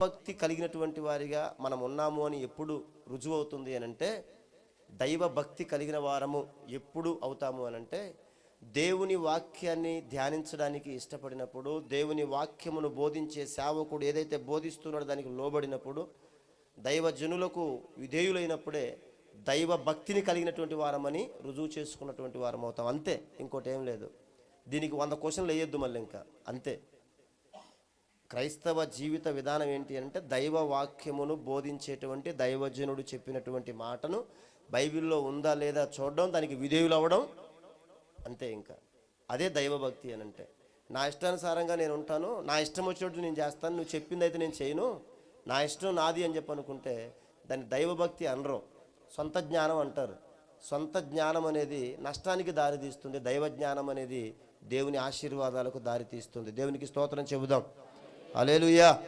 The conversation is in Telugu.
భక్తి కలిగినటువంటి వారిగా మనం ఉన్నాము అని ఎప్పుడు రుజువు అవుతుంది అని అంటే దైవ భక్తి కలిగిన వారము ఎప్పుడు అవుతాము అని అంటే దేవుని వాక్యాన్ని ధ్యానించడానికి ఇష్టపడినప్పుడు దేవుని వాక్యమును బోధించే సేవకుడు ఏదైతే బోధిస్తున్నాడో దానికి లోబడినప్పుడు దైవజనులకు విధేయులైనప్పుడే దైవ భక్తిని కలిగినటువంటి వారమని రుజువు చేసుకున్నటువంటి వారం అవుతాం అంతే ఇంకోటి ఏం లేదు. దీనికి వంద క్వశ్చన్లు వేయొద్దు మళ్ళీ ఇంకా. అంతే. క్రైస్తవ జీవిత విధానం ఏంటి అంటే దైవ వాక్యమును బోధించేటువంటి దైవజనుడు చెప్పినటువంటి మాటను బైబిల్లో ఉందా లేదా చూడడం దానికి విధేయులు అవ్వడం అంతే ఇంకా. అదే దైవభక్తి అని అంటే. నా ఇష్టానుసారంగా నేను ఉంటాను నా ఇష్టం వచ్చినట్టు నేను చేస్తాను నువ్వు చెప్పింది అయితే నేను చేయను నా ఇష్టం నాది అని చెప్పి అనుకుంటే దాన్ని దైవభక్తి అనరు. సొంత జ్ఞానం అంటారు. సొంత జ్ఞానం అనేది నష్టానికి దారితీస్తుంది దైవ జ్ఞానం అనేది దేవుని ఆశీర్వాదాలకు దారితీస్తుంది దేవునికి స్తోత్రం చెబుదాం. Alléluia.